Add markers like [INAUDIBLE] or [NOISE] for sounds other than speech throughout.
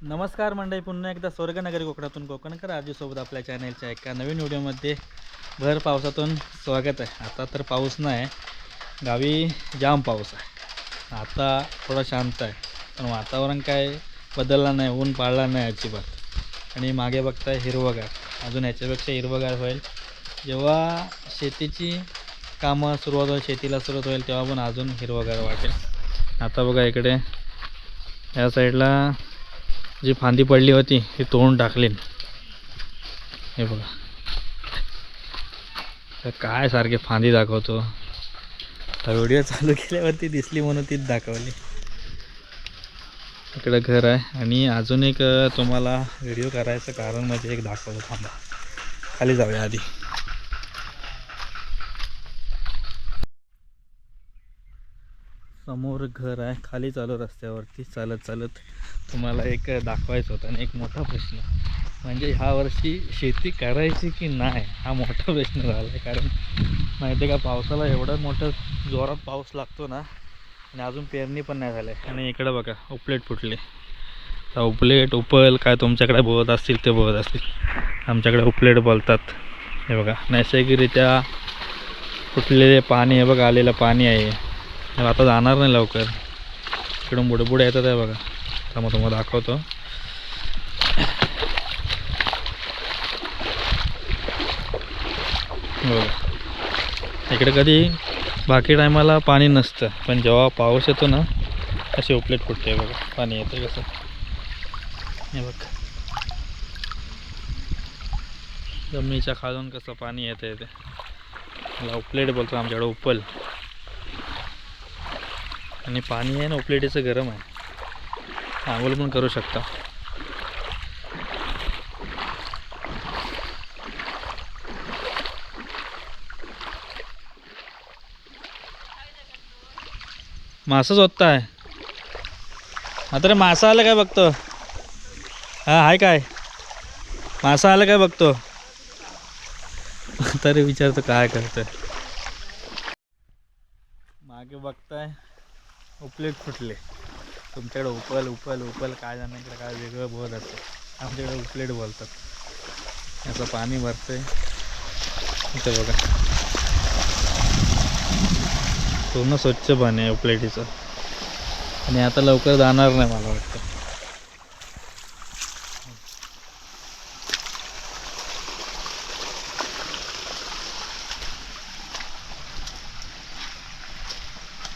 नमस्कार मंडळी पुन्हा एकदा स्वर्गनगरी कोकणातून कोकणकर आजीसोबत आपल्या चॅनलच्या एका नवीन व्हिडिओमध्ये भर पावसातून स्वागत आहे. आता तर पाऊस नाही गावी जाम पाऊस आहे. आता थोडा शांत आहे. पण वातावरण काय बदलला नाही ऊन पाळला नाही अजिबात. आणि मागे बघताय हिरवगार. अजून ह्याच्यापेक्षा हिरवगार होईल. जेव्हा शेतीची कामं सुरुवात होईल शेतीला सुरुवात होईल तेव्हा पण अजून हिरवगार वाटेल. आता बघा इकडे या साईडला जी फांदी पडली होती ती तोडून टाकली हे बघा. तर काय सारखे फांदी दाखवतो. व्हिडिओ चालू केल्यावरती दिसली म्हणून तीच दाखवली. इकडं घर आहे. आणि अजून एक तुम्हाला व्हिडिओ करायचं कारण म्हणजे एक दाखवतो थांबा. खाली जाऊया आधी. समोर घर आहे खाली चालू रस्त्यावरती चालत चालत तुम्हाला एक दाखवायचं होतं आणि एक मोठा प्रश्न. म्हणजे ह्या वर्षी शेती करायची की नाही हा मोठा प्रश्न झाला आहे कारण माहिती आहे का पावसाला एवढं मोठं जोरात पाऊस लागतो ना आणि अजून पेरणी पण नाही झाली. आणि इकडं बघा उपलेट फुटले. तर उपलेट उपल काय तुमच्याकडे बोलत असतील ते बोलत असतील. आमच्याकडे उपलेट बोलतात. हे बघा नैसर्गिकरित्या फुटलेले पाणी हे बघा आलेलं पाणी आहे. आता जाणार नाही लवकर. इकडून बुडबुडे येतात आहे बघा. तर मग तुम्हाला दाखवतो. बघा. इकडे कधी बाकी टायमाला पाणी नसतं. पण जेव्हा पाऊस येतो ना असे उपलेट फुटते बघा. पाणी येतं कसं. हे बघ. जमिनीच्या खालून कसं पाणी येतं ते. मला उपलेट बोलतो आमच्याकडे उपल. आणि पाणी आहे ना उपलेटीचं गरम आहे. आंघोळ पण करू शकता. मासं झोपता आहे. आता रे मासा आलं काय बघतो? हा आहे काय? मासा आलं काय बघतो? तरी विचारतो काय करतोय. मागे बघताय. उपलेट फुटले. तुमच्याकडे उपल उपल उपल काय जाण्याकडे काय वेगळं बोलत असतं आमच्याकडे उपलेट बोलतात. याचं पाणी भरतंय. इथं बघा. पूर्ण स्वच्छ पाणी आहे उपलेटीचं. आणि आता लवकर जाणार नाही मला वाटतं.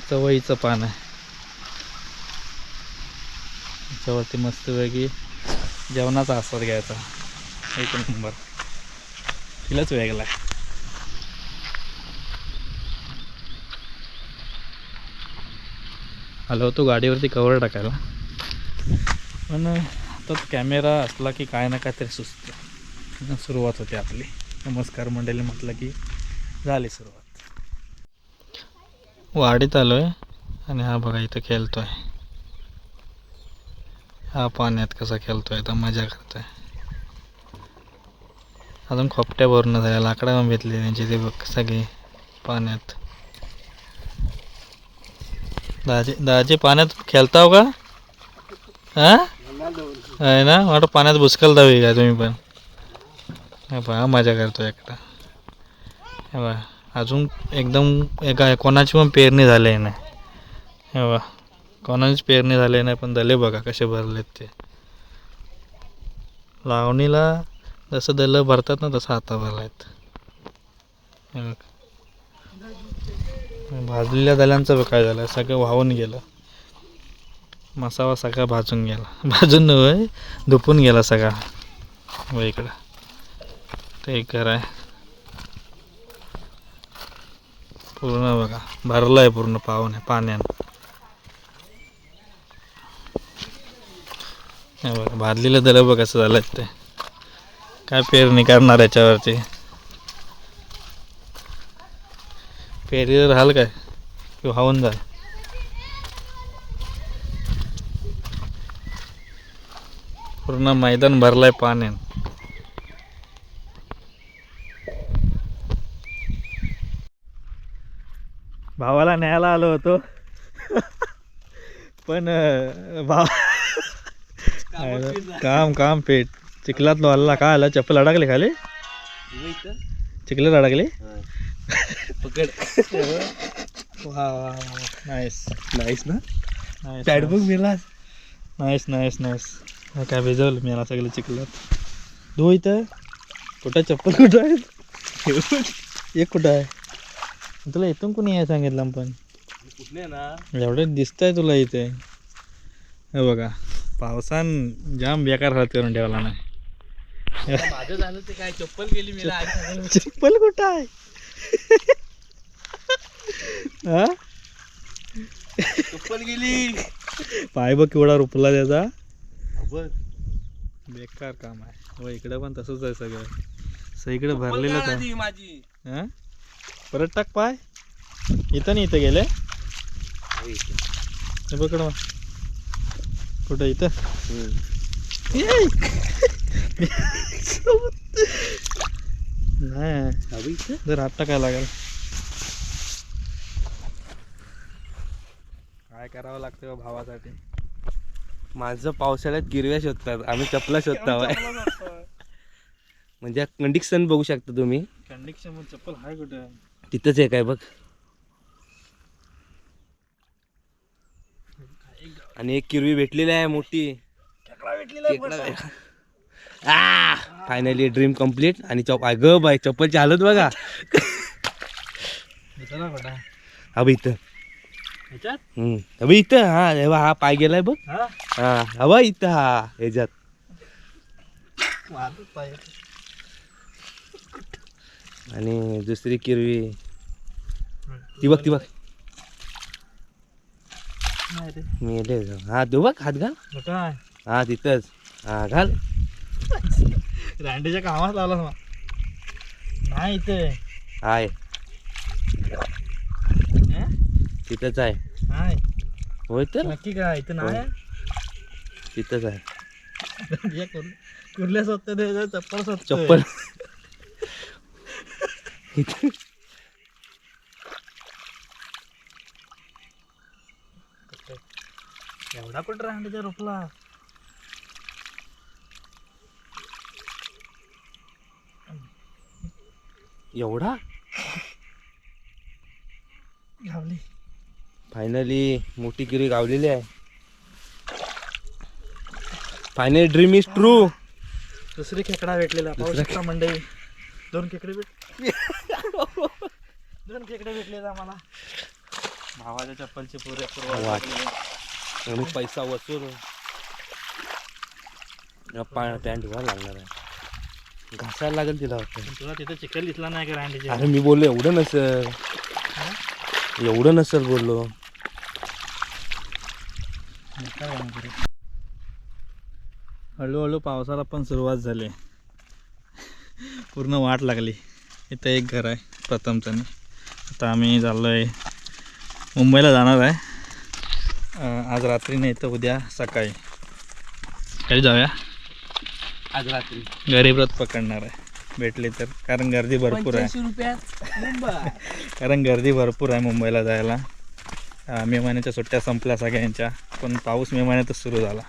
चवळीचं पान आहे. त्याच्यावरती मस्तपैकी जेवणाचा आस्वाद घ्यायचा. एक नंबर. तिलाच वेगळा आहे आलो होतो गाडीवरती कवर टाकायला. पण आता कॅमेरा असला की काय ना काहीतरी सुचतं. सुरुवात होते आपली. नमस्कार मंडळी म्हटलं की झाली सुरुवात. वाडीत आलो आहे आणि हा बघा इथं खेळतो आहे हा पाण्यात कसा खेळतोय तर मजा करतोय. अजून खोपट्या भरून झाल्या लाकडा पण भेटले त्यांची ते बघ सगळे पाण्यात. दाजी दाजी पाण्यात खेळताव का? हा? आहे ना? वाटतं पाण्यात भुसकल दावी काय तुम्ही पण? हे मजा करतो एकटा. हे बा अजून एकदम एका कोणाची पण पेरणी झाली नाही. हे बा कोणाचीच पेरणी झाली नाही पण दले बघा कसे भरलेत ते. लावणीला जसं दलं भरतात ना तसं आता भरलायत भाजलेल्या दल्यांचं बघ काय झालं सगळं वाहून गेलं. मसावा सगळा भाजून गेला. [LAUGHS] भाजून नव्हे धुपून गेला सगळा. व इकडं. ते एक घर आहे. पूर्ण बघा भरलं आहे पूर्ण पाहुणे पाण्यानं. बघा भाजलेलं दलं बघ कसं झालं ते. काय पेरणी करणार याच्यावरती? पेरी राहाल काय? किंवा वाहून जाल पूर्ण मैदान भरलाय पाण्यानं. भावाला न्यायला आलो होतो. [LAUGHS] पण भावा भाव काम काम पेट. चिखलात लोहाला काय आला? चप्पल अडकले खाली? चिखलात अडकले? पकड. वा वा नाईस नाहीस ना? नाईस पॅड बघ मेला. नाईस नाईस नाईस काय भिजवलं मी याला सगळं चिखलात. धो इथं. कुठं चप्पल कुठं आहे? एक कुठं आहे? तुला इथून कोणी आहे सांगितलं पण? कुठले ना? एवढं दिसतंय तुला इथे. हे बघा. पावसान जाम बेकार हात करून ठेवला नाही माझं झालं ते काय चप्पल गेली मी चप्पल कुठं आहे? हा? चप्पल गेली. पाय बघ केवढा रुपला त्याचा. बघ. बेकार काम आहे. हो इकडं पण तसंच आहे सगळं. सगळीकडे भरलेलंच आहे माझी. हा? परत टाक पाय. इथं नाही इथं गेले. हे मग कुठं इथं. नाही जर हात टाकायला लागेल काय करावं लागतं भावासाठी माझं पावसाळ्यात गिरव्या शोधतात आम्ही चपला शोधता म्हणजे कंडिक्शन बघू शकता तुम्ही कंडिक्शन चप्पल हाय कुठं तिथंच आहे काय बघ आणि एक किरवी भेटलेली आहे मोठी. फायनली ड्रीम कंप्लीट आणि चप ग बाय चप्पलची हालत बघा? हा बघ इथं. हा बघ इथं हा हे हा पाय गेलाय बघ. हा? हा हा बघ इथं हा ह्याच्यात. पाय. आणि दुसरी किरवी. ती बघ ती बघ. नाही रे मी हा तू बघ हात घाल. आहे हा तिथंच. हा घाल. रांडेच्या कामात लावला मग. नाही इथे. हाय. हे? तिथंच आहे. नाही. होय तर? नक्की काय? इथं नाही आहे? तिथंच आहे. या कुर- कुर्ल्या स्वतः चप्पल स्वतः चप्पल. इथं. [LAUGHS] एवढा कुठं रांडेच्या रोपला? एवढा? गावली. फायनली मोठी किरी गावलेली आहे. फायनली ड्रीम इज ट्रू दुसरी खेकडा भेटलेला पाहू शकता मंडळी दोन खेकडे भेट दोन खेकडे भेटले आम्हाला. भावाच्या चप्पलचे पुरे वाट. आणि पैसा वसूल. पॅन्ट धुवायला लागणार आहे. घासायला लागेल तिला वाटतं. तुला तिथं चिखल दिसला नाही का रांडेचे? अरे मी बोललो एवढं नसल. एवढं नसल बोललो. हळूहळू पावसाला पण सुरुवात झाली. पूर्ण वाट लागली. इथं एक घर आहे प्रथमचं आता आम्ही चाललो आहे मुंबईला जाणार आहे. आज रात्री नाही तर उद्या सकाळी. कधी जाऊया? आज रात्री. गरीब रथ पकडणार आहे. भेटले तर. कारण गर्दी भरपूर आहे. [LAUGHS] कारण गर्दी भरपूर आहे मुंबईला जायला. मे महिन्याच्या सुट्ट्या संपल्या सगळ्यांच्या. पण पाऊस मे महिन्यातच सुरू झाला.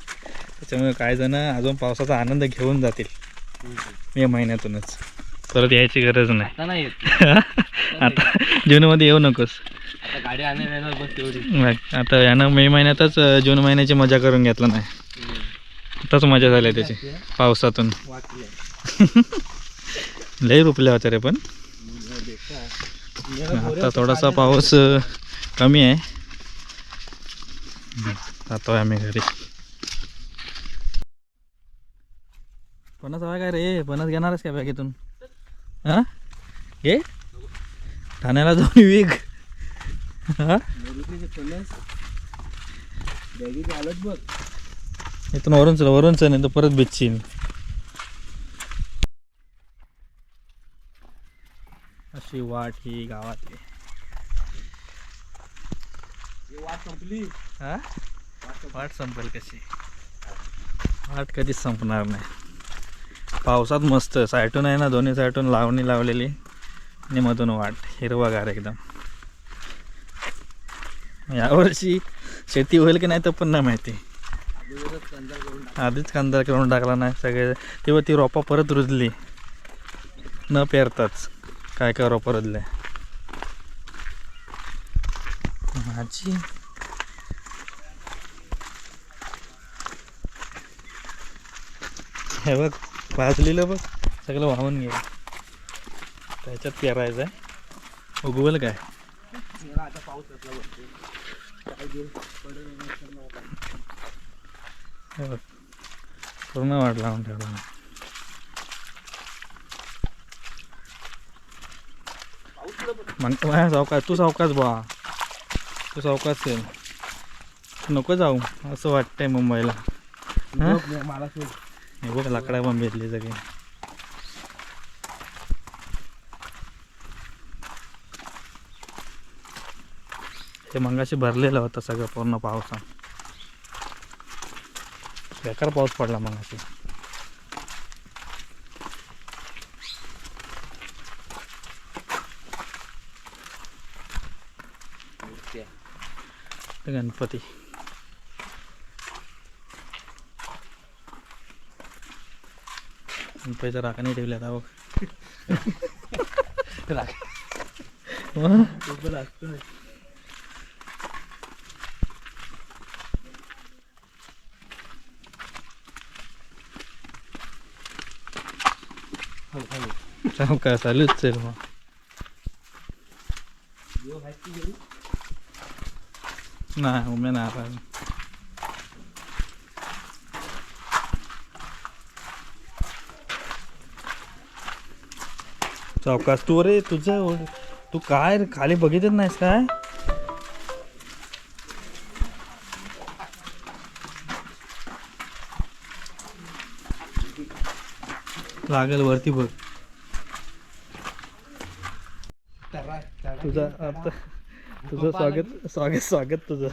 त्याच्यामुळे काही जण अजून पावसाचा आनंद घेऊन जातील. मे महिन्यातूनच. परत यायची गरज नाही. [LAUGHS] आता जूनमध्ये येऊ नकोस. गाडी येणार बस तेवढी. आता यानं मे महिन्यातच जून महिन्याची मजा करून घेतला नाही. आताच मजा झाली त्याची पावसातून. [LAUGHS] लई रुपले होते रे पण. आता थोडासा पाऊस कमी आहे. जातो आम्ही घरी. पणस हवा काय रे? पणस घेणारच काय बॅगेतून? हा घे. ठाण्याला जाऊन विक. इथून वरून चल वरून चल नाही तर परत भिजशील अशी वाट ही गावातली. संपली हा? वाट संपेल कशी? वाट कधीच संपणार नाही. पावसात मस्त साईटून आहे ना दोन्ही साईटून लावणी लावलेली. आणि मधून वाट हिरवागार एकदम. यावर्षी शेती होईल की नाही तर पण नाही माहिती. आधीच कांदा करून टाकला नाही सगळे. तेव्हा ती रोपा परत रुजली. न पेरताच. काय काय रोपा रुजले. माझी हे बघ भाजलेलं बघ. सगळं वाहून गेलं. त्याच्यात पेरायचं आहे उगवल काय? पाऊस पूर्ण वाट लावून ठेवला म्हणतो माझ्या सावकाश तू सावकाश बा तू सावकाश असेल नको जाऊ असं वाटतंय मुंबईला. बघ लाकडा पण भेटली सगळी. ते मंगाशी भरलेलं होतं सगळं पूर्ण पावसा बेकार पाऊस पडला मंगाशी ते गणपती गणपतीच्या राखाने ठेवल्या आता बघ मग? जाऊ काय चालूच चल मग नाही उमे नाही चौकास तू रे तुझं ओढ- तू काय रे, खाली बघितच नाहीस काय लागेल वरती बघ तुझं आता तुझं स्वागत स्वागत स्वागत तुझं.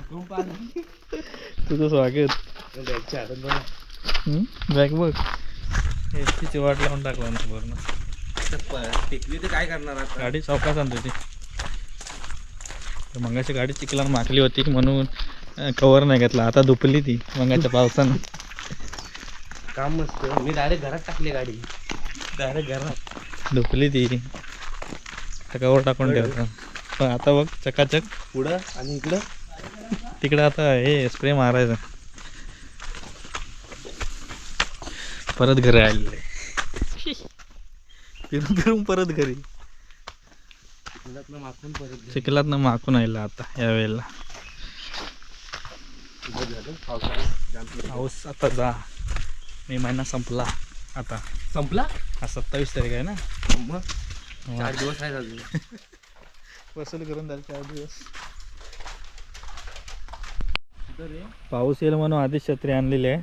तुझं स्वागत. बॅग बघ. एसटीची वाट लावून टाकला ना पूर्ण. टेकली तर काय करणार आता? गाडी चौकात आणतो ती तर मंगाची गाडी चिखलान माकली होती म्हणून कवर नाही घेतला. आता दुपली ती मंगाच्या [LAUGHS] पावसानं. काम मस्त. मी डायरेक्ट घरात टाकली गाडी. डायरेक्ट घरात. दुपली ती. कवर टाकून ठेवतो. पण आता बघ चकाचक. पुढं आणि इकडं? तिकडे आता हे स्प्रे मारायचं. परत घरी आलेले. फिरून फिरून परत घरी. माखून परत चिखलात ना माकून आयला आता या वेळेला. पाऊस आता जा. मे महिना संपला आता. संपला? हा सत्तावीस तारीख आहे ना? मग? चार दिवस आहेत अजून [LAUGHS] वसूल करून झाले चार दिवस. पाऊस येईल म्हणून आधीच छत्री आणलेली आहे.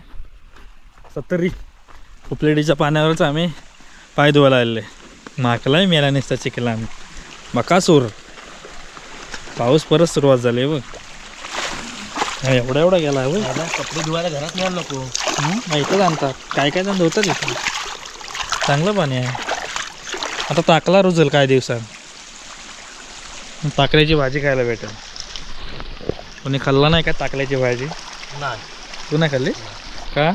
सत्तरी. उपलेडीच्या पाण्यावरच आम्ही पाय धुवायला आलेले माकलाही मेला नसता चिखला आम्ही. बकासूर पाऊस परत सुरुवात झाली बघ. हा, एवढा एवढा गेला आहे बघ. कपडे धुवायला घरात न्यायला नको इथंच आणतात. काय काय जण धुतात इथं? चांगलं पाणी आहे. आता टाकला रुजल काय दिवसात? टाकल्याची भाजी खायला भेटेल. कोणी खाल्ला नाही का टाकल्याची भाजी? नाही. तू नाही खाल्ली? का?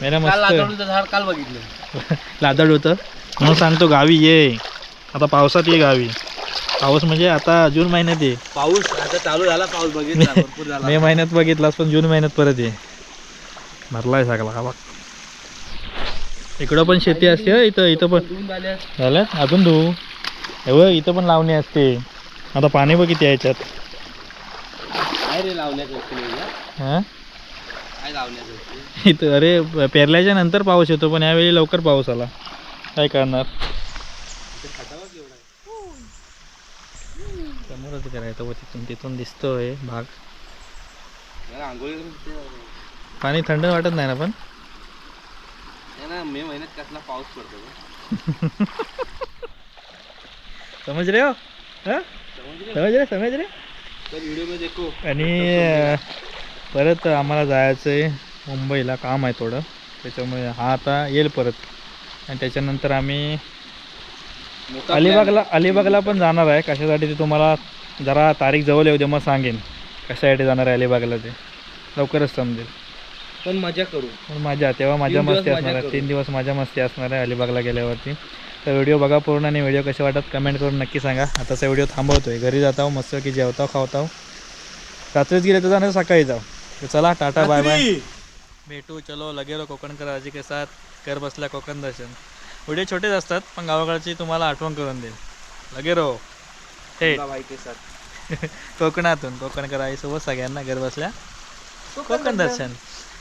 मेरा काल मस्त झाड काल बघितलं. [LAUGHS] लादड होतं. म्हणून सांगतो गावी ये. आता पावसात ये गावी. पाऊस म्हणजे आता जून महिन्यात ये. पाऊस आता चालू झाला पाऊस बघितला [LAUGHS] मे महिन्यात बघितलास पण जून महिन्यात परत ये. भरलाय सगळा हा बघ. इकडं पण शेती असते इथं इथं पण. झालं? अजून धुवू हे बघ इथं पण लावणी असते. आता पाणी बघ किती याच्यात. हां? इथं अरे पेरल्याच्या नंतर पाऊस येतो पण यावेळी लवकर पाऊस आला. काय करणार? समोरच करायचं व तिथून तिथून दिसतोय भाग. पाणी थंड वाटत नाही ना पण? ना मे महिन्यात कसला पाऊस पडतो [LAUGHS] समज रे हो. हं? समज रे. समज रे तर व्हिडिओमध्ये देखो. आणि परत आम्हाला जायचं आहे मुंबईला काम आहे थोडं. त्याच्यामुळे हा आता येईल परत. आणि त्याच्यानंतर आम्ही मोठा अलिबागला अलिबागला पण जाणार आहे. कशासाठी ते तुम्हाला जरा तारीख जवळ येऊ दे मग सांगेन. कशासाठी जाणार आहे अलिबागला ते. लवकरच समजेल. पण मजा करू. पण मजा तेव्हा दिवस मस्ती मजा असणार आहे. करू. तीन दिवस मजा मस्ती असणार आहे अलिबागला गेल्यावरती. तर व्हिडिओ बघा पूर्ण आणि व्हिडिओ कसे वाटत कमेंट करून नक्की सांगा. आताचा व्हिडिओ थांबवतोय. घरी जातो मस्त की जेवताव खावताव. रात्रीच गेले तर सकाळी जाऊ तर चला टाटा बाय बाय. भेटू चलो लगे रो कोकणकर आजी के साथ. कर बसल्या कोकण दर्शन. व्हिडिओ छोटेच असतात पण गावाकडची तुम्हाला आठवण करून देईल. लगे रो हे के साथ. [LAUGHS] कोकणातून कोकणकर आईसोबत सगळ्यांना घर बसल्या. कोकण दर्शन.